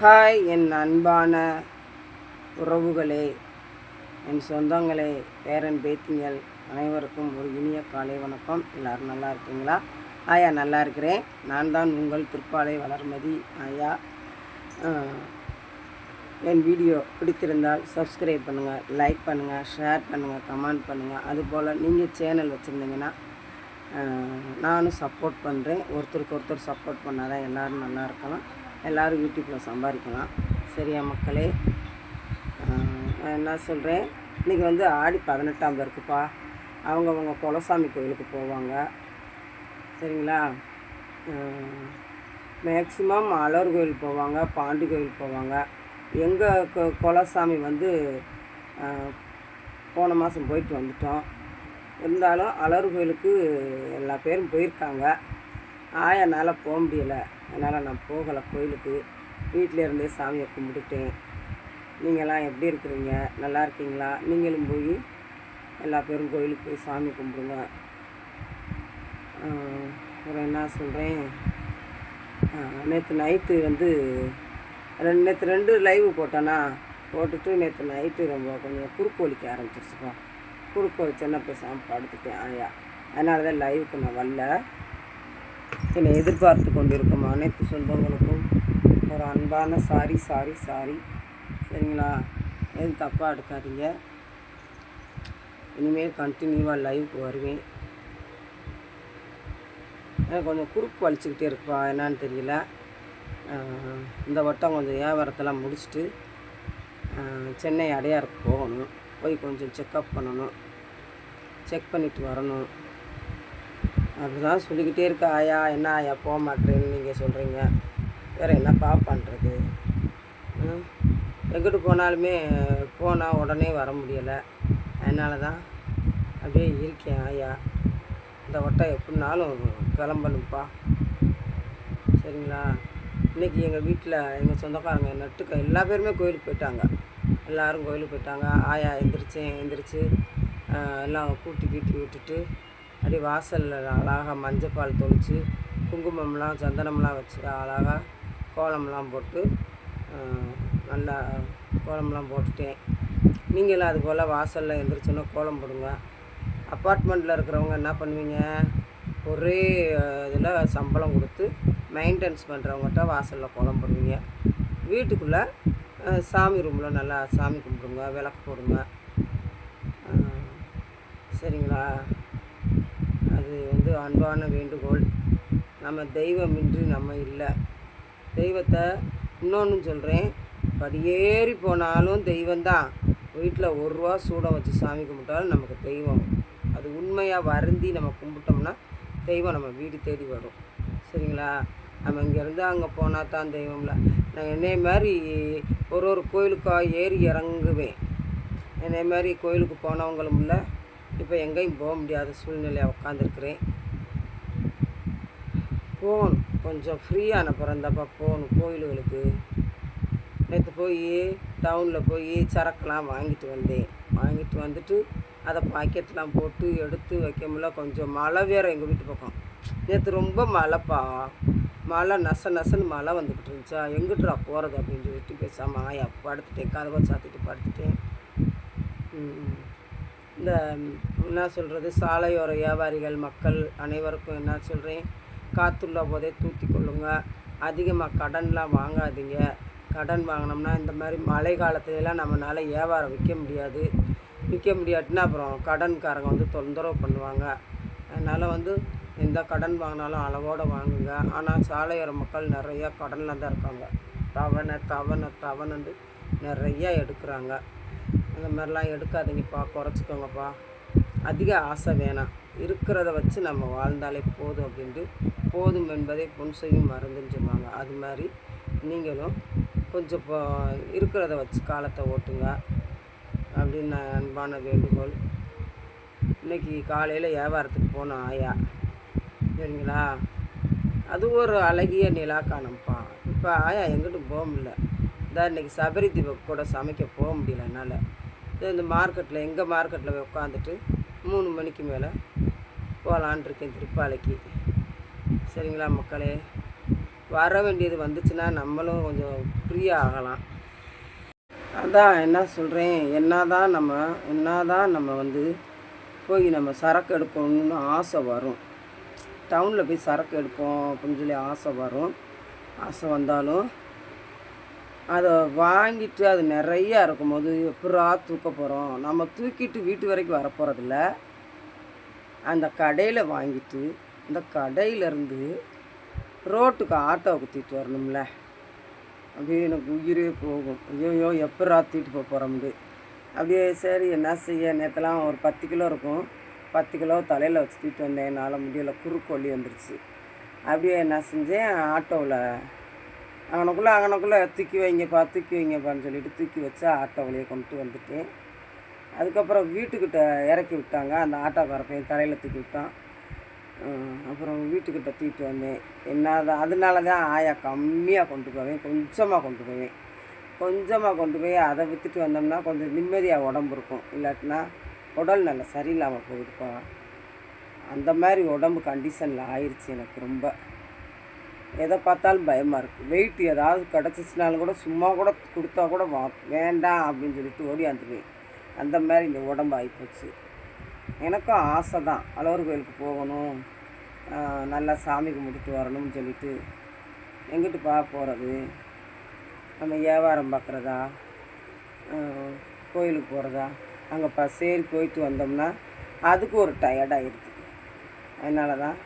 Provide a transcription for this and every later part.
Hi என் அன்பான உறவுகளே என் சொந்தங்களே பேரன் பேத்திங்கள் அனைவருக்கும் ஒரு இனிய காலை வணக்கம். எல்லோரும் நல்லா இருக்கீங்களா? ஆயா நல்லா இருக்கிறேன். நான் தான் உங்கள் திருப்பாலை வளர்மதி. ஆயா என் வீடியோ பிடித்திருந்தால் சப்ஸ்கிரைப் பண்ணுங்கள் லைக் பண்ணுங்கள் ஷேர் பண்ணுங்கள் கமெண்ட் பண்ணுங்கள் அதுபோல் நீங்கள் சேனல் வச்சுருந்தீங்கன்னா நானும் சப்போர்ட் பண்ணுறேன் ஒருத்தருக்கு ஒருத்தர் சப்போர்ட் பண்ணால் தான் எல்லோரும் நல்லா இருக்கலாம். எல்லோரும் யூடியூப்பில் சம்பாதிக்கலாம். சரியா மக்களே? நான் என்ன சொல்கிறேன் இன்றைக்கி வந்து ஆடி பதினெட்டாம் இருக்குப்பா அவங்கவுங்க குலசாமி கோயிலுக்கு போவாங்க. சரிங்களா? மேக்ஸிமம் அலர் கோயில் போவாங்க பாண்டி கோயில் போவாங்க. எங்கள் கொ குலசாமி வந்து போன மாதம் போயிட்டு வந்துட்டோம். இருந்தாலும் அலர் கோயிலுக்கு எல்லா பேரும் போயிருக்காங்க. ஆயனால் போக முடியலை. அதனால் நான் போகலை கோயிலுக்கு. வீட்டில் இருந்தே சாமியை கும்பிட்டுட்டேன். நீங்களாம் எப்படி இருக்கிறீங்க? நல்லா இருக்கீங்களா? நீங்களும் போய் எல்லா பேரும் கோயிலுக்கு போய் சாமி கும்பிடுங்க. அப்புறம் என்ன சொல்கிறேன் நேற்று நைட்டு வந்து ரெண்டு நேற்று ரெண்டு லைவ் போட்டேன்னா போட்டுட்டு நேற்று நைட்டு ரொம்ப கொஞ்சம் குறுக்கு வலிக்க ஆரம்பிச்சிருச்சுப்பா. குறுக்கு வலிச்சேன்னா சாமி படுத்துட்டேன் ஆயா. அதனால தான் லைவுக்கு நான் வரல. என்னை எதிர்பார்த்து கொண்டிருக்கும் அனைத்து சொந்தங்களுக்கும் ஒரு அன்பான சாரி சாரி சாரி. சரிங்களா? எதுவும் தப்பாக எடுக்காதீங்க. இனிமேல் கண்டினியூவாக லைவுக்கு வருவேன். எனக்கு கொஞ்சம் குறுக்கு வலிச்சுக்கிட்டே இருப்பா என்னான்னு தெரியல. இந்த வட்டம் கொஞ்சம் வியாபாரத்தெல்லாம் முடிச்சுட்டு சென்னை அடையாருக்கு போகணும். போய் கொஞ்சம் செக்கப் பண்ணணும். செக் பண்ணிட்டு வரணும். அப்படிதான் சொல்லிக்கிட்டே இருக்க ஆயா என்ன ஆயா போக மாட்டேன்னு நீங்கள் சொல்கிறீங்க வேறு என்னப்பா பண்ணுறது எங்கிட்டு போனாலுமே போனால் உடனே வர முடியலை. அதனால தான் அப்படியே இருக்கேன் ஆயா. இந்த ஒட்டை எப்படினாலும் கிளம்பணும்ப்பா. சரிங்களா? இன்றைக்கி எங்கள் வீட்டில் எங்கள் சொந்தக்காரங்க நட்டுக்க எல்லா பேருமே கோயிலுக்கு போயிட்டாங்க. எல்லோரும் கோயிலுக்கு போயிட்டாங்க. ஆயா எந்திரிச்சேன் எந்திரிச்சு எல்லாம் கூட்டி கீட்டி விட்டுட்டு அப்படி வாசலில் அழகாக மஞ்சப்பால் தொளித்து குங்குமம்லாம் சந்தனம்லாம் வச்சு அழகாக கோலம்லாம் போட்டு நல்லா கோலம்லாம் போட்டுட்டேன். நீங்களும் அது போல் வாசலில் எழுந்திரிச்சோன்னா கோலம் போடுங்க. அப்பார்ட்மெண்ட்டில் இருக்கிறவங்க என்ன பண்ணுவீங்க? ஒரே இதில் சம்பளம் கொடுத்து மெயின்டெனன்ஸ் பண்ணுறவங்ககிட்ட வாசலில் கோலம் போடுவீங்க. வீட்டுக்குள்ளே சாமி ரூமில் நல்லா சாமி கும்பிடுங்க விளக்கு போடுங்க. சரிங்களா? அது வந்து அன்பான வேண்டுகோள். நம்ம தெய்வமின்றி நம்ம இல்லை. தெய்வத்தை இன்னொன்று சொல்கிறேன் படியேறி போனாலும் தெய்வந்தான் வீட்டில் ஒரு ரூபா சூடம் வச்சு சாமி கும்பிட்டாலும் நமக்கு தெய்வம். அது உண்மையாக வருந்தி நம்ம கும்பிட்டோம்னா தெய்வம் நம்ம வீடு தேடி வரும். சரிங்களா? நம்ம இங்கேருந்து அங்கே போனால் தான் தெய்வம்ல. நான் என்னைய மாதிரி ஒரு ஒரு கோயிலுக்காக ஏறி இறங்குவேன். என்னைய மாதிரி கோயிலுக்கு போனவங்களும் இல்லை. இப்போ எங்கேயும் போக முடியாத சூழ்நிலையாக உட்காந்துருக்குறேன். போகணும். கொஞ்சம் ஃப்ரீயான பிறந்தப்பா போகணும். கோயில்களுக்கு. நேற்று போய் டவுனில் போய் சரக்குலாம் வாங்கிட்டு வந்தேன். வாங்கிட்டு வந்துட்டு அதை பாக்கெட்லாம் போட்டு எடுத்து வைக்க முடியல கொஞ்சம் மழை வேறு எங்கள் வீட்டு பக்கம். நேற்று ரொம்ப மழைப்பா. மழை நச நசன்னு மழை வந்துக்கிட்டு இருந்துச்சா? எங்கிட்டுரா போகிறது அப்படின்னு சொல்லிட்டு பேசாமல் ஆயா படுத்துட்டேன். கதவை சாத்திட்டு படுத்துட்டேன். ம். இந்த என்ன சொல்கிறது சாலையோர வியாபாரிகள் மக்கள் அனைவருக்கும் என்ன சொல்கிறேன் காற்றுள்ள போதே தூத்தி கொள்ளுங்க. அதிகமாக கடன்லாம் வாங்காதீங்க. கடன் வாங்கினோம்னா இந்த மாதிரி மழை காலத்துலலாம் நம்மளால் வியாபாரம் விற்க முடியாது. விற்க முடியாட்டினா அப்புறம் கடன்காரங்க வந்து தொந்தரவு பண்ணுவாங்க. அதனால் வந்து எந்த கடன் வாங்கினாலும் அளவோடு வாங்குங்க. ஆனால் சாலையோர மக்கள் நிறையா கடனில் தான் இருக்காங்க. தவணை தவணை தவணைன்னு நிறையா எடுக்கிறாங்க. அந்த மாதிரிலாம் எடுக்காதீங்கப்பா குறைச்சிக்கோங்கப்பா. அதிக ஆசை வேணாம். இருக்கிறத வச்சு நம்ம வாழ்ந்தாலே போதும் அப்படின்ட்டு போதும் என்பதை பொன் செய்யும் மருந்துன்னு சொல்லுவாங்க. அது மாதிரி நீங்களும் கொஞ்சம் இப்போ இருக்கிறத வச்சு காலத்தை ஓட்டுங்க அப்படின்னு நான் அன்பான வேண்டுகோள். இன்னைக்கு காலையில் வியாபாரத்துக்கு போனோம் ஆயா. சரிங்களா? அது ஒரு அழகிய நிலா காணும்ப்பா இப்போ ஆயா எங்கிட்டும் போக முடியல. இந்த இன்னைக்கு சபரி தீபம் கூட சமைக்க போக முடியல என்னால். இந்த மார்க்கெட்டில் எங்கள் மார்க்கெட்டில் போய் உட்காந்துட்டு மூணு மணிக்கு மேலே போகலான் இருக்கேன் திருப்பாலைக்கு. சரிங்களா மக்களே? வர வேண்டியது வந்துச்சுன்னா நம்மளும் கொஞ்சம் ஃப்ரீயாக ஆகலாம். அதான் என்ன சொல்கிறேன் என்ன தான் நம்ம என்ன தான் நம்ம வந்து போய் நம்ம சரக்கு எடுக்கணும்னு ஆசை வரும். டவுனில் போய் சரக்கு எடுப்போம் அப்படின்னு சொல்லி ஆசை வரும். ஆசை வந்தாலும் அதை வாங்கிட்டு அது நிறையா இருக்கும்போது எப்படா தூக்க போகிறோம் நம்ம தூக்கிட்டு வீட்டு வரைக்கும் வரப்போகிறதில்ல அந்த கடையில் வாங்கிட்டு இந்த கடையிலேருந்து ரோட்டுக்கு ஆட்டோ குத்திட்டு வரணும்ல. அப்படியே எனக்கு உயிரே போகும். ஐயோ எப்படா தூக்கிட்டு போக போகிறோம்னு அப்படியே சரி என்ன செய்ய? நேற்றுலாம் ஒரு பத்து கிலோ இருக்கும். பத்து கிலோ தலையில் வச்சு தூக்கிட்டு வந்தேன். என்னால் முடியல. குறுக்கொல்லி வந்துருச்சு. அப்படியே என்ன செஞ்சேன்? ஆட்டோவில் அங்கனக்குள்ளே அங்கனக்குள்ளே தூக்கி வைங்கப்பா தூக்கி வைங்கப்பான்னு சொல்லிட்டு தூக்கி வச்சு ஆட்டோவிலேயே கொண்டு வந்துட்டேன் அதுக்கப்புறம் வீட்டுக்கிட்ட இறக்கி விட்டாங்க. அந்த ஆட்டோக்காரப்பையும் தலையில் தூக்கி விட்டான் அப்புறம் வீட்டுக்கிட்ட தூக்கிட்டு வந்தேன். என்ன அதனால தான் ஆயா கம்மியாக கொண்டு போவேன். கொஞ்சமாக கொண்டு போவேன். கொஞ்சமாக கொண்டு போய் அதை விற்றுட்டு வந்தோம்னா கொஞ்சம் நிம்மதியாக உடம்பு இருக்கும். இல்லாட்டினா உடல் நல்லா சரியில்லாமல் போகுதுப்பா. அந்த மாதிரி உடம்பு கண்டிஷனில் ஆயிடுச்சு எனக்கு ரொம்ப. எதை பார்த்தாலும் பயமாக இருக்குது வெயிட் ஏதாவது கிடச்சிச்சினாலும் கூட சும்மா கூட கொடுத்தா கூட வா வேண்டாம் அப்படின்னு சொல்லிட்டு ஓடியாந்துருவேன் அந்த மாதிரி இந்த உடம்பு ஆகிப்போச்சு எனக்கும் ஆசை தான். அழகர் கோயிலுக்கு போகணும். நல்லா சாமி கும்பிட்டுட்டு வரணும்னு சொல்லிட்டு எங்கிட்டு பா போகிறது நம்ம வியாபாரம் பார்க்குறதா? கோயிலுக்கு போகிறதா அங்கே பசேரி போயிட்டு வந்தோம்னா அதுக்கு ஒரு டயர்டாகிடுது அதனால தான்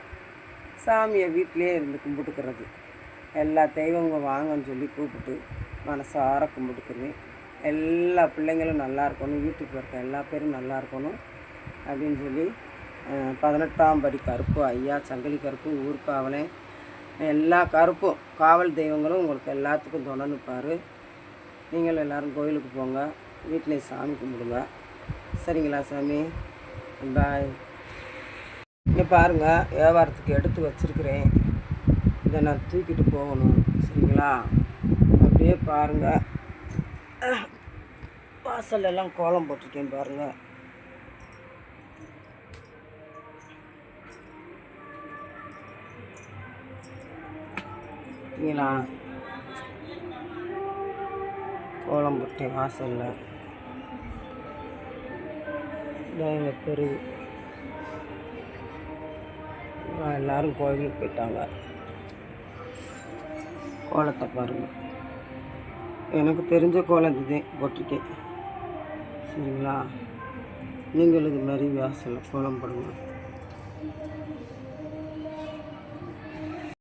சாமியை வீட்டிலே இருந்து கும்பிட்டுக்கிறது. எல்லா தெய்வங்க வாங்கன்னு சொல்லி கூப்பிட்டு மனசார கும்பிட்டுக்குருவேன் எல்லா பிள்ளைங்களும் நல்லா இருக்கணும் வீட்டுக்கு இருக்க எல்லா பேரும் நல்லா இருக்கணும் அப்படின்னு சொல்லி பதினெட்டாம் படி கருப்பு ஐயா சங்கிலி கருப்பு ஊர்காவலன் எல்லா கருப்பும் காவல் தெய்வங்களும் உங்களுக்கு எல்லாத்துக்கும் தொடர்ந்துப்பார் நீங்களும் எல்லாரும் கோயிலுக்கு போங்க வீட்டிலே சாமி கும்பிடுங்க. சரிங்களா சாமி? பாய். பாருங்கள் வியாபாரத்துக்கு எடுத்து வச்சுருக்கிறேன். இதை நான் தூக்கிட்டு போகணும் சரிங்களா? அப்படியே பாருங்கள் வாசல்ல எல்லாம் கோலம் போட்டிருக்கேன் பாருங்கள் சரிங்களா கோலம் போட்டேன் வாசலில். இதான் எங்கள் எல்லாரும் கோயிலுக்கு போயிட்டாங்க. கோலத்தை பாருங்க. எனக்கு தெரிஞ்ச கோலம் இதுதான் போட்டிருக்கேன். சரிங்களா? நீங்கள் இது மாதிரி வாசலில் கோலம் போடுங்க.